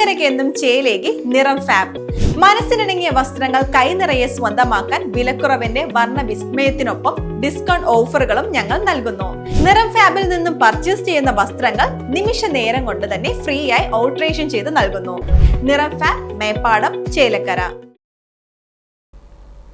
ചേലക്കരയ്ക്ക് ചേലേക്ക് ചേലേകി നിറം ഫാബ് മനസ്സിനിണങ്ങിയ വസ്ത്രങ്ങൾ കൈനിറയെ സ്വന്തമാക്കാൻ വിലക്കുറവിന്റെ വർണ വിസ്മയത്തിനൊപ്പം ഡിസ്കൗണ്ട് ഓഫറുകളും ഞങ്ങൾ നൽകുന്നു. നിറം ഫാബിൽ നിന്നും പർച്ചേസ് ചെയ്യുന്ന വസ്ത്രങ്ങൾ നിമിഷ നേരം കൊണ്ട് തന്നെ ഫ്രീ ആയി ഓൾട്രേഷൻ ചെയ്ത് നൽകുന്നു. നിറം ഫാബ് മേപ്പാടം ചേലക്കര.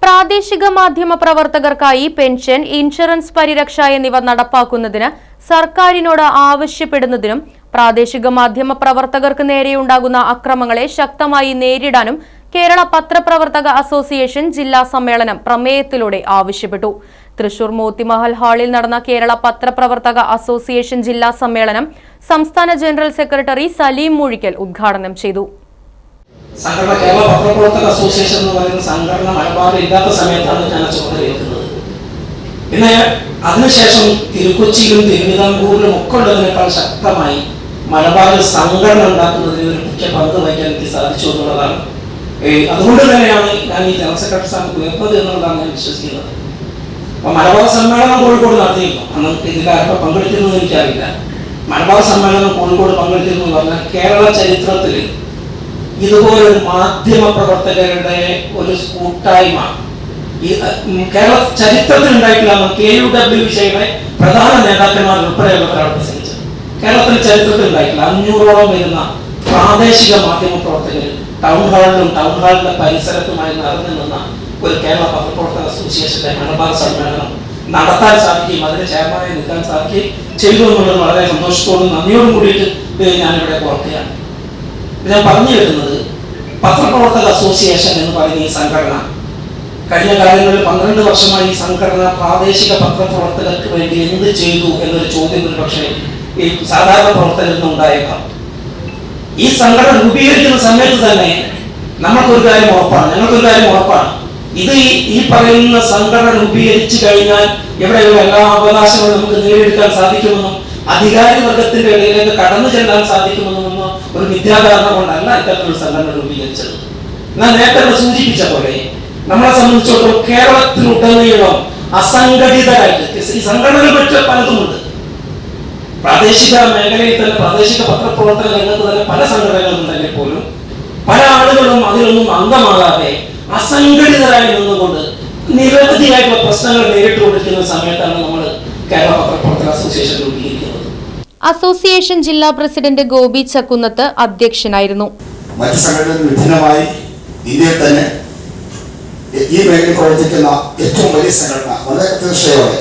പ്രാദേശിക മാധ്യമ പ്രവർത്തകർക്കായി പെൻഷൻ ഇൻഷുറൻസ് പരിരക്ഷ എന്നിവ നടപ്പാക്കുന്നതിന് സർക്കാരിനോട് ആവശ്യപ്പെടുന്നതിനും പ്രാദേശിക മാധ്യമ പ്രവർത്തകർക്ക് നേരെയുണ്ടാകുന്ന അക്രമങ്ങളെ ശക്തമായി നേരിടാനും കേരള പത്രപ്രവർത്തക അസോസിയേഷൻ ജില്ലാ സമ്മേളനം പ്രമേയത്തിലൂടെ ആവശ്യപ്പെട്ടു. തൃശൂർ മോത്തിമഹൽ ഹാളിൽ നടന്ന കേരള പത്രപ്രവർത്തക അസോസിയേഷൻ ജില്ലാ സമ്മേളനം സംസ്ഥാന ജനറൽ സെക്രട്ടറി സലീം മൂഴിക്കൽ ഉദ്ഘാടനം ചെയ്തു. അതിനുശേഷം തിരുക്കൊച്ചിയിലും തിരുവിതാംകൂറിലും ഒക്കെ ഉള്ളതിനേക്കാൾ ശക്തമായി മലബാറിൽ സംഘടന ഉണ്ടാക്കുന്നതിന് ഒരു മുഖ്യ പങ്ക് വഹിക്കാൻ എനിക്ക് സാധിച്ചു എന്നുള്ളതാണ്. അതുകൊണ്ട് തന്നെയാണ് ഞാൻ ഈ ജനറൽ സെക്രട്ടറി സ്ഥാനം ഉയർന്നത് എന്നുള്ളതാണ് ഞാൻ വിശ്വസിക്കുന്നത്. അപ്പൊ മലബാർ സമ്മേളനം കോഴിക്കോട് നടത്തിയിരുന്നു. അന്ന് ഇതിൽ ആരൊക്കെ പങ്കെടുത്തിരുന്നു എനിക്കറിയില്ല. മലബാർ സമ്മേളനം കോഴിക്കോട് പങ്കെടുത്തിരുന്നു പറഞ്ഞാൽ കേരള ചരിത്രത്തിൽ ഇതുപോലൊരു മാധ്യമ പ്രവർത്തകരുടെ ഒരു കൂട്ടായ്മ. കേരള ചരിത്രത്തിൽ ഉണ്ടായിട്ടില്ല കെ യു ഡബ്ല്യു വിഷയുടെ പ്രധാന നേതാക്കന്മാർ ഉൾപ്പെടെയുള്ളവരാണ് പ്രസംഗിച്ചത് കേരളത്തിൽ ചരിത്രത്തിൽ ഉണ്ടായിട്ടില്ല. അഞ്ഞൂറോളം വരുന്ന പ്രാദേശിക മാധ്യമ പ്രവർത്തകർ ടൗൺ ഹാളിലും ടൗൺ ഹാളിന്റെ പരിസരത്തുമായി നടന്നു നിന്ന ഒരു കേരള പത്രപ്രവർത്തക അസോസിയേഷന്റെ മലബാർ സമ്മേളനം നടത്താൻ സാധിക്കുകയും അതിന് ചെയർമാനായി നിൽക്കാൻ സാധിക്കുകയും ചെയ്തു എന്നുള്ളത് വളരെ സന്തോഷത്തോടും നന്ദിയോടും കൂടിയിട്ട് ഞാനിവിടെ ഓർക്കുകയാണ്. ഞാൻ പറഞ്ഞു വരുന്നത് പത്രപ്രവർത്തക അസോസിയേഷൻ എന്ന് പറയുന്ന ഈ സംഘടന. കഴിഞ്ഞ കാലങ്ങളിൽ പന്ത്രണ്ട് വർഷമായി ഈ സംഘടന പ്രാദേശിക പത്രപ്രവർത്തകർക്ക് വേണ്ടി എന്ത് ചെയ്തു എന്നൊരു ചോദ്യം ഒരു പക്ഷേ ഈ സാധാരണ പ്രവർത്തകരിൽ നിന്ന് ഉണ്ടായേക്കാം. ഈ സംഘടന രൂപീകരിക്കുന്ന സമയത്ത് തന്നെ നമുക്കൊരു കാര്യം ഉറപ്പാണ്. ഞങ്ങൾക്കൊരു കാര്യം ഉറപ്പാണ്. ഇത് ഈ പറയുന്ന സംഘടന രൂപീകരിച്ചു കഴിഞ്ഞാൽ എവിടെയുള്ള എല്ലാ അവകാശങ്ങളും നമുക്ക് നേടിയെടുക്കാൻ സാധിക്കുമെന്നും അധികാരി വർഗത്തിന്റെ ഇടയിലേക്ക് കടന്നു ചെല്ലാൻ സാധിക്കുമെന്നും ഒരു വിദ്യാധാരണ കൊണ്ടല്ല ഇത്തരത്തിലുള്ള സംഘടന രൂപീകരിച്ചത്. ഞാൻ നേരത്തെ സൂചിപ്പിച്ച പോലെ നമ്മളെ സംബന്ധിച്ചിടത്തോളം കേരളത്തിലുടനീളം അസംഘടിതരായിട്ട് ഈ സംഘടനകൾ പറ്റ പലതുമുണ്ട്. പ്രാദേശിക മേഖലയിൽ തന്നെ പ്രാദേശിക പത്രപ്രവർത്തന രംഗത്ത് തന്നെ പല സംഘടനകളും തന്നെ പോലും പല ആളുകളും അതിലൊന്നും അംഗമാകാതെ അസംഘടിതരായി നിന്നുകൊണ്ട് നിരവധിയായിട്ടുള്ള പ്രശ്നങ്ങൾ നേരിട്ടുകൊണ്ടിരിക്കുന്ന സമയത്താണ് നമ്മൾ കേരള പത്രപ്രവർത്തക അസോസിയേഷൻ രൂപീകരിക്കുന്നത്. അസോസിയേഷൻ ജില്ലാ പ്രസിഡന്റ് ഗോപി ചക്കുന്നത്ത് അധ്യക്ഷനായിരുന്നു. മറ്റു സംഘടനകൾ വിഭിന്നമായി ഇന്ത്യയിൽ തന്നെ ഈ മേഖലയിൽ പ്രവർത്തിക്കുന്ന ഏറ്റവും വലിയ സംഘടന വളരെ തീർച്ചയോടെ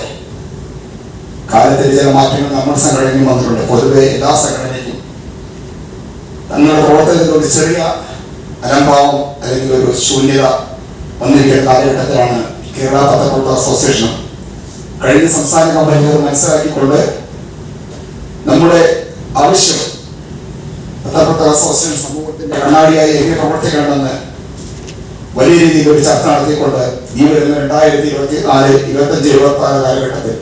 കാലത്തിന്റെ ചില മാറ്റങ്ങൾ നമ്മുടെ സംഘടനയും വന്നിട്ടുണ്ട്. പൊതുവെ എല്ലാ സംഘടനയ്ക്കും. തങ്ങളുടെ പ്രവർത്തനത്തിൽ ഒരു ചെറിയ അലംഭാവം അല്ലെങ്കിൽ ഒരു ശൂന്യത വന്നിരിക്കുന്ന കാലഘട്ടത്തിലാണ് കേരള പത്രപ്രവർത്തക അസോസിയേഷൻ. കഴിഞ്ഞ സംസ്ഥാന കമ്പനികൾ മനസ്സിലാക്കിക്കൊണ്ട് നമ്മുടെ ആവശ്യം പത്രപ്രവർത്തക അസോസിയേഷൻ സമൂഹത്തിന്റെ കണ്ണാടിയായി എങ്ങനെ പ്രവർത്തിക്കണമെന്ന് വലിയ രീതിയിൽ ഒരു ചർച്ച നടത്തിക്കൊണ്ട് ഈ വരുന്ന രണ്ടായിരത്തി ഇരുപത്തി നാല് ഇരുപത്തഞ്ച് ഇരുപത്തി ആറ് കാലഘട്ടത്തിൽ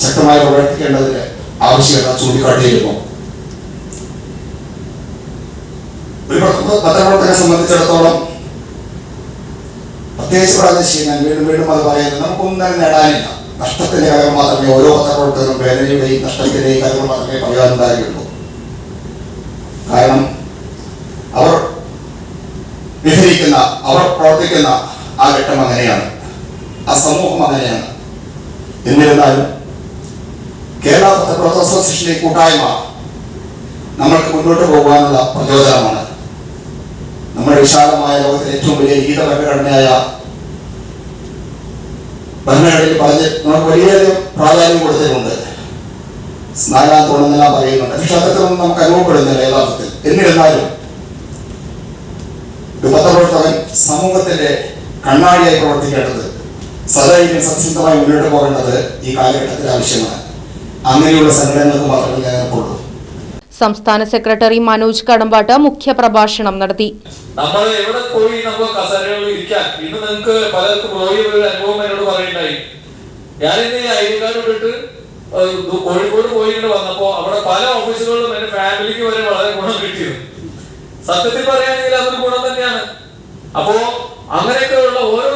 ശക്തമായി പ്രവർത്തിക്കേണ്ടതിന് ആവശ്യകത ചൂണ്ടിക്കാട്ടിയിരുന്നു. ഒരു പത്ര- പത്രപ്രവർത്തകനെ സംബന്ധിച്ചിടത്തോളം പ്രത്യേകിച്ച് പ്രാദേശിക ഞാൻ വീണ്ടും വീണ്ടും അത് പറയുന്നത് നമുക്കൊന്നും തന്നെ നേടാനില്ല. നഷ്ടത്തിന്റെ കാര്യം മാത്രമേ ഓരോ പത്രപ്രവർത്തകരും വേദനയുടെയും നഷ്ടത്തിന്റെയും കാര്യങ്ങൾ മാത്രമേ പറയാനുണ്ടാകുള്ളൂ കാരണം അവർ വിഹരിക്കുന്ന അവർ പ്രവർത്തിക്കുന്ന ആ ഘട്ടം അങ്ങനെയാണ്. ആ സമൂഹം അങ്ങനെയാണ്. എന്നിരുന്നാലും കേരള പത്രപ്രവർത്തക അസോസിയേഷന്റെ കൂട്ടായ്മ നമ്മൾക്ക് മുന്നോട്ട് പോകാനുള്ള പ്രചോദനമാണ്. നമ്മുടെ വിശാലമായ ലോകത്തിലെ ഏറ്റവും വലിയ ഗീത ഭരണഘടനയായ ഭരണഘടനയിൽ പറഞ്ഞ് നമുക്ക് വലിയധികം പ്രാധാന്യം കൊടുത്തിട്ടുണ്ട്. സ്നാനാൻ തോന്നുന്നെല്ലാം പറയുന്നുണ്ട്. പക്ഷെ അതൊന്നും നമുക്ക് അനുഭവപ്പെടുന്നില്ല യഥാർത്ഥത്തിൽ. എന്നിരുന്നാലും പത്രപ്രവർത്തകൻ സമൂഹത്തിന്റെ കണ്ണാടിയായി പ്രവർത്തിക്കേണ്ടത് സദൈര്യം സത്യസന്ധമായി മുന്നോട്ട് പോകേണ്ടത് ഈ കാലഘട്ടത്തിൽ ആവശ്യമാണ്. അങ്ങനെയുള്ള സംഘടനകൾക്ക് മാത്രമേ നിലനിൽപ്പുള്ളൂ സംസ്ഥാന സെക്രട്ടറി മനോജ് കടമ്പാട്ട് മുഖ്യപ്രഭാഷണം നടത്തി. നമ്മൾ എവിടെ പോയി നമുക്ക് കസേരകളിൽ ഇരിക്കാൻ ഇന്ന് നിങ്ങൾക്ക് പലർക്കും പോയി ഒരു അനുഭവം എന്നോട് പറയുണ്ടായി. ഞാൻ ഇന്ന് ഈ കോഴിക്കോട് പോയി ഇങ്ങോട്ട് വന്നപ്പോ അവിടെ പല ഓഫീസുകളിലും എന്റെ ഫാമിലിക്ക് വരെ വളരെ ഗുണം കിട്ടിയത്. സത്യത്തിൽ പറയുകയാണെങ്കിൽ അതൊരു ഗുണം തന്നെയാണ്. അപ്പോ അങ്ങനെയൊക്കെയുള്ള ഓരോ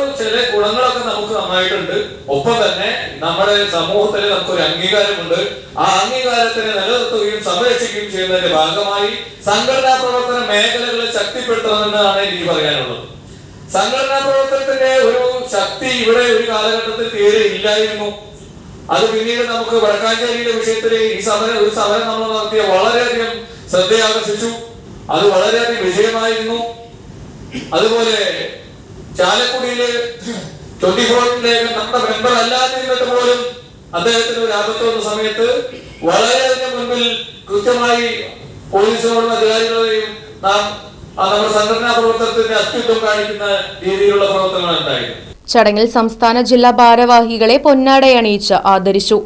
നന്നായിട്ടുണ്ട്. ഒപ്പം തന്നെ നമ്മുടെ സമൂഹത്തിൽ നമുക്കൊരു അംഗീകാരമുണ്ട്. ആ അംഗീകാരത്തിനെ നിലനിർത്തുകയും സംരക്ഷിക്കുകയും ചെയ്യുന്നതിന്റെ ഭാഗമായി സംഘടനാ പ്രവർത്തന മേഖലകളെ ശക്തിപ്പെടുത്തണമെന്നാണ് എനിക്ക് പറയാനുള്ളത്. സംഘടനാ പ്രവർത്തനത്തിന്റെ ഒരു ശക്തി ഇവിടെ ഒരു കാലഘട്ടത്തിൽ തീരെ ഇല്ലായിരുന്നു. അത് പിന്നീട് നമുക്ക് വടക്കാഞ്ചേരിയുടെ വിഷയത്തിൽ ഈ സമരം ഒരു സമരം നമ്മൾ നടത്തിയ വളരെയധികം ശ്രദ്ധയാകർഷിച്ചു. അത് വളരെയധികം വിജയമായിരുന്നു. അതുപോലെ ചാലക്കുടിയിൽ ട്വന്റി ഫോറിലേക്ക് നമ്മുടെ മെമ്പർ അല്ലാതിരുന്നിട്ട് പോലും അദ്ദേഹത്തിന് ഒരു ആപത്ത് വന്ന സമയത്ത് വളരെയധികം മുൻപിൽ കൃത്യമായി പോലീസിനോടും അധികാരികളെയും നാം നമ്മുടെ സംഘടനാ പ്രവർത്തനത്തിന്റെ അസ്തിത്വം കാണിക്കുന്ന രീതിയിലുള്ള പ്രവർത്തനങ്ങൾ ഉണ്ടായിരുന്നു. ചടങ്ങിൽ സംസ്ഥാന ജില്ലാ ഭാരവാഹികളെ പൊന്നാടയണിയിച്ച് ആദരിച്ചു.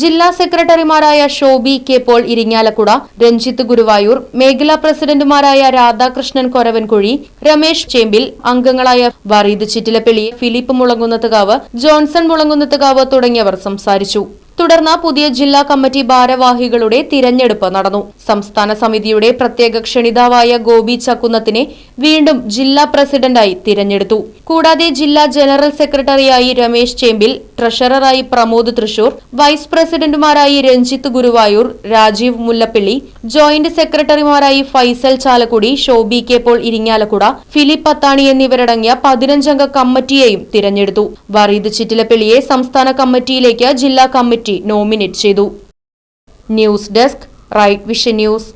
ജില്ലാ സെക്രട്ടറിമാരായ ഷോബി കെ പോൾ ഇരിങ്ങാലക്കുട രഞ്ജിത്ത് ഗുരുവായൂർ മേഖലാ പ്രസിഡന്റുമാരായ രാധാകൃഷ്ണൻ കൊരവൻകുഴി രമേശ് ചേമ്പിൽ അംഗങ്ങളായ വറീദ് ചിറ്റിലപ്പിള്ളി ഫിലിപ്പ് മുളങ്കുന്നത്തുകാവ് ജോൺസൺ മുളങ്കുന്നത്തുകാവ് തുടങ്ങിയവർ സംസാരിച്ചു. തുടർന്ന് പുതിയ ജില്ലാ കമ്മിറ്റി ഭാരവാഹികളുടെ തിരഞ്ഞെടുപ്പ് നടന്നു. സംസ്ഥാന സമിതിയുടെ പ്രത്യേക ക്ഷണിതാവായ ഗോപി ചക്കുന്നത്തിനെ വീണ്ടും ജില്ലാ പ്രസിഡന്റായി തിരഞ്ഞെടുത്തു. കൂടാതെ ജില്ലാ ജനറൽ സെക്രട്ടറിയായി രമേശ് ചേമ്പിൽ ട്രഷററായി പ്രമോദ് തൃശൂർ വൈസ് പ്രസിഡന്റുമാരായി Ranjith Guruvayur Rajeev Mullappally joint സെക്രട്ടറിമാരായി Faisal Chalakudy Shobi K Paul Irinjalakuda Philip Athani എന്നിവരടങ്ങിയ പതിനഞ്ചംഗ കമ്മിറ്റിയെയും തിരഞ്ഞെടുത്തു. വറീദ് ചിറ്റിലപ്പള്ളിയെ സംസ്ഥാന കമ്മിറ്റിയിലേക്ക് ജില്ലാ കമ്മിറ്റി നോമിനേറ്റ് ചെയ്തു. News desk right vision news.